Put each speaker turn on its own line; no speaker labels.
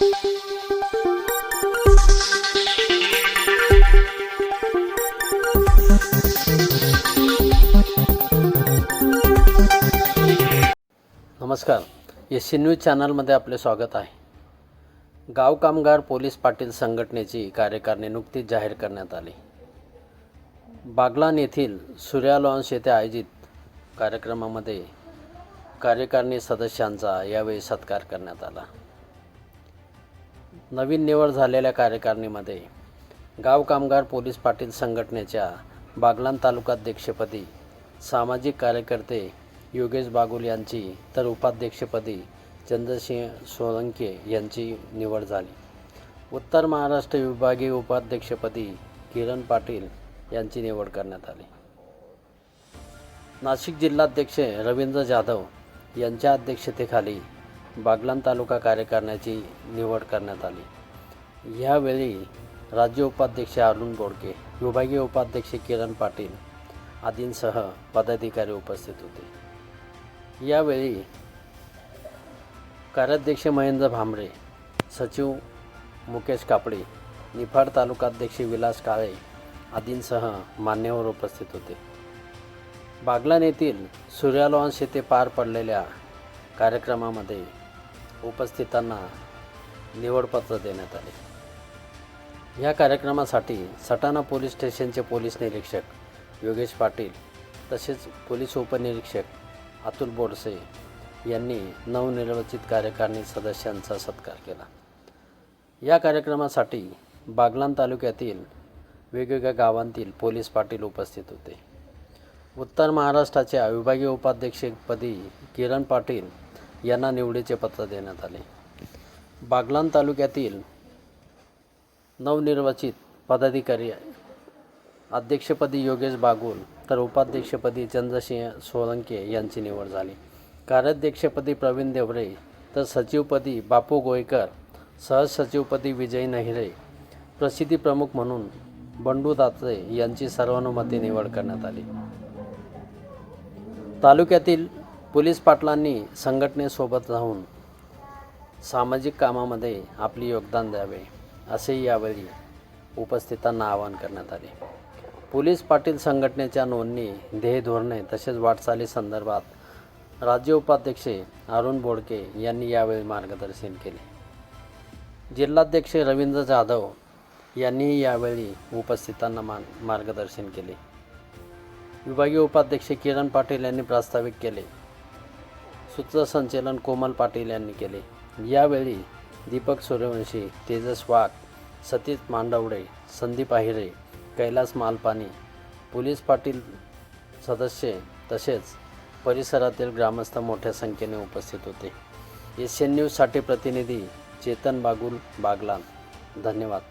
नमस्कार. S C news चॅनलमध्ये आपले स्वागत आहे. गाव कामगार पोलीस पाटील संघटनेची कार्यकारिणी नुकतीच जाहीर करण्यात आली. बागलान येथील सूर्या लॉन्स येथे आयोजित कार्यक्रमामध्ये कार्यकारिणी सदस्यांचा यावेळी सत्कार करण्यात आला. नवीन निवड झालेल्या कार्यकारिणीमध्ये गाव कामगार पोलीस पाटील संघटनेच्या बागलान तालुकाध्यक्षपदी सामाजिक कार्यकर्ते योगेश बागुल यांची तर उपाध्यक्षपदी चंद्रसिंह सोलंके यांची निवड झाली. उत्तर महाराष्ट्र विभागीय उपाध्यक्षपदी किरण पाटील यांची निवड करण्यात आली. नाशिक जिल्हाध्यक्ष रवींद्र जाधव यांच्या अध्यक्षतेखाली बागलाण तालुका कार्यकारिणीची निवड करण्यात आली. यावेळी राज्य उपाध्यक्ष अरुण बोडके विभागीय उपाध्यक्ष किरण पाटील आदींसह पदाधिकारी उपस्थित होते. यावेळी कार्याध्यक्ष महेंद्र भांबरे सचिव मुकेश कापडे निफाड तालुकाध्यक्ष विलास काळे आदींसह मान्यवर उपस्थित होते. बागलान येथील सूर्या लॉन्स येथे पार पडलेल्या कार्यक्रमामध्ये उपस्थितांना निवडपत्र देण्यात आले. या कार्यक्रमासाठी सटाणा पोलीस स्टेशनचे पोलीस निरीक्षक योगेश पाटील तसेच पोलीस उपनिरीक्षक अतुल बोडसे यांनी नवनिर्वाचित कार्यकारिणी सदस्यांचा सत्कार केला. या कार्यक्रमासाठी बागलान तालुक्यातील वेगवेगळ्या गावांतील पोलीस पाटील उपस्थित होते. उत्तर महाराष्ट्राच्या विभागीय उपाध्यक्षपदी किरण पाटील यांना निवडीचे पत्र देण्यात आले. बागलान तालुक्यातील नवनिर्वाचित पदाधिकारी अध्यक्षपदी योगेश बागुल तर उपाध्यक्षपदी चंद्रसिंह सोळंके यांची निवड झाली. कार्याध्यक्षपदी प्रवीण देवरे तर सचिवपदी बापू गोयकर सहसचिवपदी विजय नहिरे प्रसिद्धी प्रमुख म्हणून बंडू दात्रे यांची सर्वानुमते निवड करण्यात आली. तालुक्यातील पोलीस पाटलांनी संघटनेसोबत राहून सामाजिक कामामध्ये आपले योगदान द्यावे असेही यावेळी उपस्थितांना आवाहन करण्यात आले. पोलीस पाटील संघटनेच्या नोंदणी ध्येय धोरणे तसेच वाटचाली संदर्भात राज्य उपाध्यक्ष अरुण बोडके यांनी यावेळी मार्गदर्शन केले. जिल्हाध्यक्ष रवींद्र जाधव यांनीही यावेळी उपस्थितांना मा मार्गदर्शन केले. विभागीय उपाध्यक्ष किरण पाटील यांनी प्रास्ताविक केले. सूत्रसंचलन कोमल पाटील यांनी केले. यावेळी दीपक सूर्यवंशी तेजस वाघ सतीश मांडवडे संदीप आहिरे कैलास मालपानी पोलीस पाटील सदस्य तसेच परिसरातील ग्रामस्थ मोठ्या संख्येने उपस्थित होते. एशियन न्यूजसाठी प्रतिनिधी चेतन बागुल बागलान. धन्यवाद.